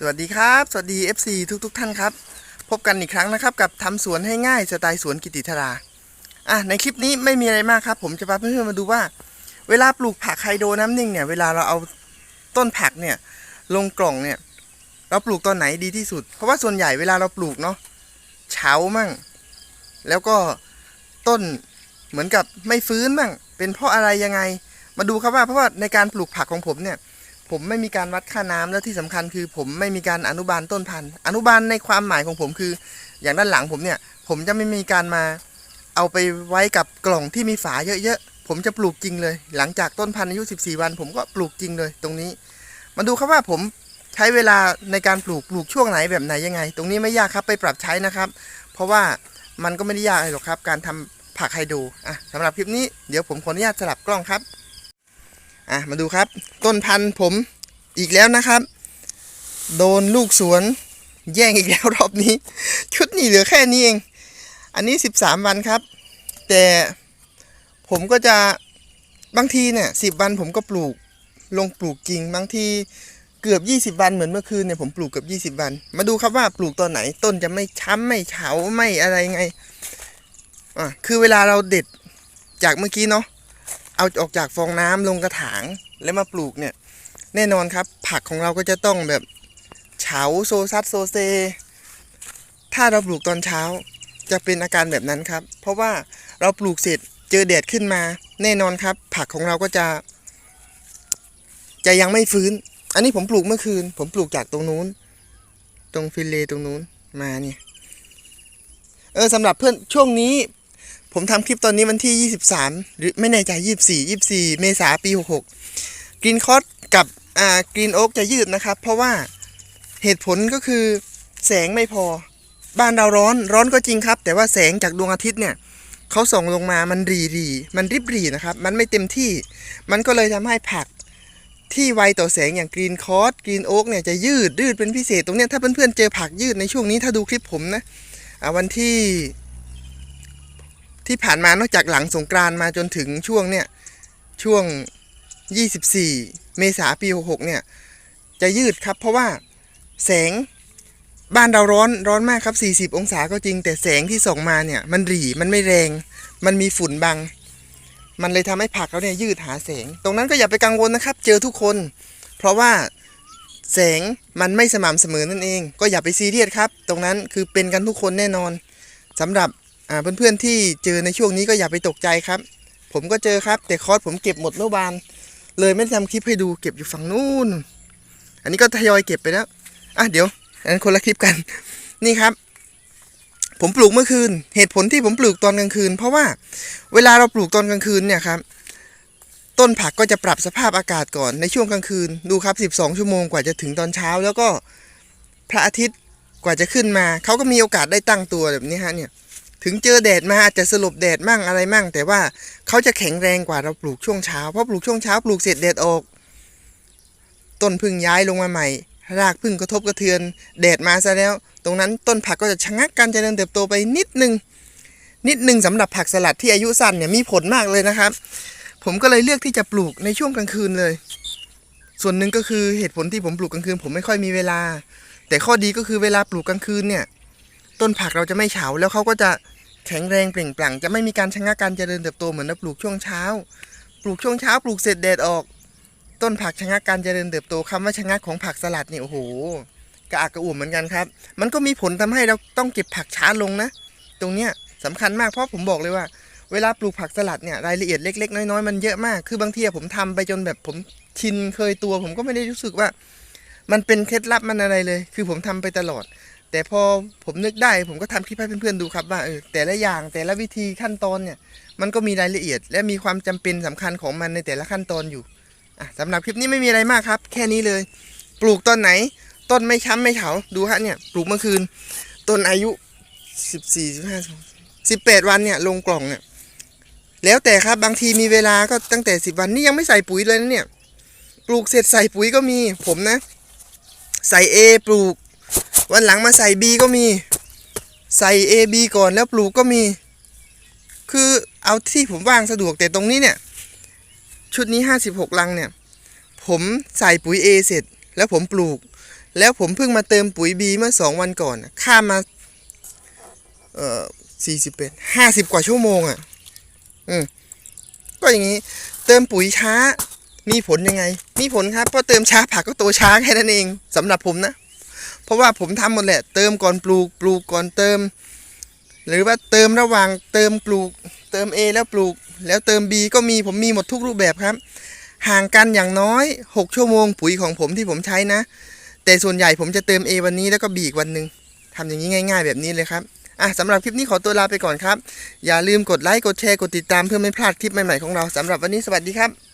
สวัสดีครับ สวัสดี FC ทุกๆทท่านครับ พบกันอีกครั้งนะครับ กับทำสวนให้ง่ายสไตล์สวนกิติธราอะในคลิปนี้ไม่มีอะไรมากครับ ผมจะพาเพื่อนๆมาดูว่า เวลาปลูกผักไฮโดรน้ำนิ่งเนี่ย เวลาเราเอาต้นผักเนี่ย ลงกล่องเนี่ย เราปลูกตอนไหนดีที่สุด เพราะว่าส่วนใหญ่เวลาเราปลูกเนาะเฉามั่ง แล้วก็ต้นเหมือนกับไม่ฟื้นมั่งเป็นเพราะอะไรยังไง มาดูครับว่าเพราะว่าในการปลูกผักของผมเนี่ย ผมไม่มีการวัดค่าน้ำแล้วที่สำคัญคือ ผมไม่มีการอนุบาลต้นพันธุ์ อนุบาลในความหมายของผมคือ อย่างด้านหลังผมเนี่ย ผมจะไม่มีการมาเอาไปไว้กับกล่องที่มีฝาเยอะๆ ผมจะปลูกจริงเลย หลังจากต้นพันธุ์อายุ 14 วัน ผมก็ปลูกจริงเลยตรงนี้ มาดูครับว่าผมใช้เวลาในการปลูกปลูกช่วงไหนแบบไหนยังไง ตรงนี้ไม่ยากครับไปปรับใช้นะครับ เพราะว่ามันก็ไม่ได้ยากอะไรหรอกครับ การทำผักไฮโดรอะสำหรับคลิปนี้เดี๋ยวผมขออนุญาตสลับกล้องครับ อะมาดูครับ ต้นพันธุ์ผมอีกแล้วนะครับ โดนลูกสวน แย่งอีกแล้วรอบนี้ ชุดนี้เหลือแค่นี้เอง อันนี้ 13 วันครับ แต่ผมก็จะบางทีเนี่ยสิวันผมก็ปลูกลงปลูกจริง บางทีเกือบ 20 วันเหมือนเมื่อคืนเนี่ยผมปลูกเกือบ20 วัน มาดูครับว่าปลูกตอนไหนต้นจะไม่ช้ำไม่เฉาไม่อะไรไงอะคือเวลาเราเด็ดจากเมื่อกี้เนาะ เอาออกจากฟองน้ำลงกระถางแล้วมาปลูกเนี่ย แน่นอนครับ ผักของเราก็จะต้องแบบเฉาโซซัดโซเซ ถ้าเราปลูกตอนเช้าจะเป็นอาการแบบนั้นครับ เพราะว่าเราปลูกเสร็จเจอแดดขึ้นมา แน่นอนครับ ผักของเราก็จะ จะยังไม่ฟื้น อันนี้ผมปลูกเมื่อคืน ผมปลูกจากตรงนู้น ตรงฟิลเลตรงนู้นมาเนี่ยเออสำหรับเพื่อนช่วงนี้ ผมทำคลิปตอนนี้วันที่ 23 หรือไม่แน่ใจ 24 24 เมษาปี 66กรีนคอสกับอ่ากรีนโอ๊กจะยืดนะครับ เพราะว่าเหตุผลก็คือแสงไม่พอ บ้านเราร้อนร้อนก็จริงครับ แต่ว่าแสงจากดวงอาทิตย์เนี่ยเขาส่องลงมามันรีรีมันริบรีนะครับ มันไม่เต็มที่ มันก็เลยทำให้ผักที่ไวต่อแสงอย่างกรีนคอสกรีนโอ๊กเนี่ยจะยืดยืดเป็นพิเศษตรงเนี้ยถ้าเพื่อนๆเจอผักยืดในช่วงนี้ถ้าดูคลิปผมนะอ่าวันที่ ที่ผ่านมานอกจากหลังสงกรานมาจนถึงช่วงเนี่ยช่วง 24 เมษาปี 66 เนี่ย จะยืดครับ เพราะว่าแสงบ้านเราร้อนร้อนมากครับ 40 องศาก็จริง แต่แสงที่ส่งมาเนี่ย มันหรี่มันไม่แรง มันมีฝุ่นบัง มันเลยทำให้ผักเราเนี่ยยืดหาแสง ตรงนั้นก็อย่าไปกังวลนะครับ เจอทุกคน เพราะว่าแสงมันไม่สม่ำเสมอนั่นเอง ก็อย่าไปซีเรียสครับ ตรงนั้นคือเป็นกันทุกคนแน่นอนสำหรับ อ่าเพื่อนๆที่เจอในช่วงนี้ก็อย่าไปตกใจครับ ผมก็เจอครับ แต่คอร์สผมเก็บหมดเมื่อวาน เลยไม่ได้ทำคลิปให้ดูเก็บอยู่ฝั่งนู้น อันนี้ก็ทยอยเก็บไปแล้วอะเดี๋ยวอันนั้นคนละคลิปกัน นี่ครับ ผมปลูกเมื่อคืน เหตุผลที่ผมปลูกตอนกลางคืน เพราะว่าเวลาเราปลูกตอนกลางคืนเนี่ยครับ ต้นผักก็จะปรับสภาพอากาศก่อนในช่วงกลางคืน ดูครับ 12 ชั่วโมงกว่าจะถึงตอนเช้า แล้วก็พระอาทิตย์กว่าจะขึ้นมา เขาก็มีโอกาสได้ตั้งตัวแบบนี้ฮะเนี่ย ถึงเจอแดดมาอาจจะสลบแดดมั่งอะไรมั่ง แต่ว่าเขาจะแข็งแรงกว่าเราปลูกช่วงเช้าเพราะปลูกช่วงเช้าปลูกเสร็จแดดออก ต้นพึ่งย้ายลงมาใหม่ รากพึ่งกระทบกระเทือน แดดมาซะแล้ว ตรงนั้นต้นผักก็จะชะงักการเจริญเติบโตไปนิดนึงนิดนึงสำหรับผักสลัดที่อายุสั้นเนี่ยมีผลมากเลยนะครับ ผมก็เลยเลือกที่จะปลูกในช่วงกลางคืนเลย ส่วนหนึ่งก็คือเหตุผลที่ผมปลูกกลางคืน ผมไม่ค่อยมีเวลา แต่ข้อดีก็คือเวลาปลูกกลางคืนเนี่ย ต้นผักเราจะไม่เฉาแล้วเขาก็จะ แข็งแรงเปล่งปลั่ง จะไม่มีการชะงักการเจริญเติบโตเหมือนเราปลูกช่วงเช้า ปลูกช่วงเช้าปลูกเสร็จแดดออก ต้นผักชะงักการเจริญเติบโตคำว่าชะงักของผักสลัดนี่โอ้โหกระอักกระอ่วมเหมือนกันครับ มันก็มีผลทำให้เราต้องเก็บผักช้าลงนะ ตรงเนี้ยสำคัญมากเพราะผมบอกเลยว่า เวลาปลูกผักสลัดเนี่ยรายละเอียดเล็ก ๆ น้อยๆมันเยอะมากคือบางทีอะผมทำไปจนแบบผมชินเคยตัว ผมก็ไม่ได้รู้สึกว่า มันเป็นเคล็ดลับมันอะไรเลย คือผมทำไปตลอด แต่พอผมนึกได้ผมก็ทำคลิปให้เพื่อนๆดูครับว่าเออแต่ละอย่างแต่ละวิธีขั้นตอนเนี่ย มันก็มีรายละเอียด และมีความจำเป็นสำคัญของมันในแต่ละขั้นตอนอยู่อะสำหรับคลิปนี้ไม่มีอะไรมากครับ แค่นี้เลย ปลูกตอนไหน ต้นไม่ช้ำไม่เฉาดูฮะเนี่ยปลูกเมื่อคืน ต้นอายุสิบสี่สิบห้าสิบแปดวันเนี่ยลงกล่องเนี่ยแล้วแต่ครับบางทีมีเวลาก็ตั้งแต่สิบวันนี่ยังไม่ใส่ปุ๋ยเลยนะเนี่ย ปลูกเสร็จใส่ปุ๋ยก็มีผมนะ ใส่ A ปลูก วันหลังมาใส่ B ก็มี ใส่ A B ก่อนแล้วปลูกก็มี คือเอาที่ผมว่างสะดวกแต่ตรงนี้เนี่ย ชุดนี้ 56 ลังเนี่ย ผมใส่ปุ๋ย A เสร็จ แล้วผมปลูก แล้วผมเพิ่งมาเติมปุ๋ยบีเมื่อสองวันก่อนน่ะข้ามมาเอ่อสี่สิบเป็นห้าสิบกว่าชั่วโมงอะ อืม ก็อย่างนี้ เติมปุ๋ยช้า มีผลยังไง มีผลครับ เพราะเติมช้าผักก็โตช้าแค่นั้นเองสำหรับผมนะ เพราะว่าผมทำหมดแหละ เติมก่อนปลูกปลูกก่อนเติม หรือว่าเติมระหว่างเติมปลูก เติม A แล้วปลูก แล้วเติม B ก็มีผมมีหมดทุกรูปแบบครับ ห่างกันอย่างน้อย 6 ชั่วโมงปุ๋ยของผมที่ผมใช้นะ แต่ส่วนใหญ่ผมจะเติม A วันนี้แล้วก็ B อีกวันหนึ่งทำอย่างนี้ง่าย ๆ แบบนี้เลยครับอะสำหรับคลิปนี้ขอตัวลาไปก่อนครับ อย่าลืมกดไลค์กดแชร์กดติดตามเพื่อไม่พลาดคลิปใหม่ๆของเราสำหรับวันนี้สวัสดีครับ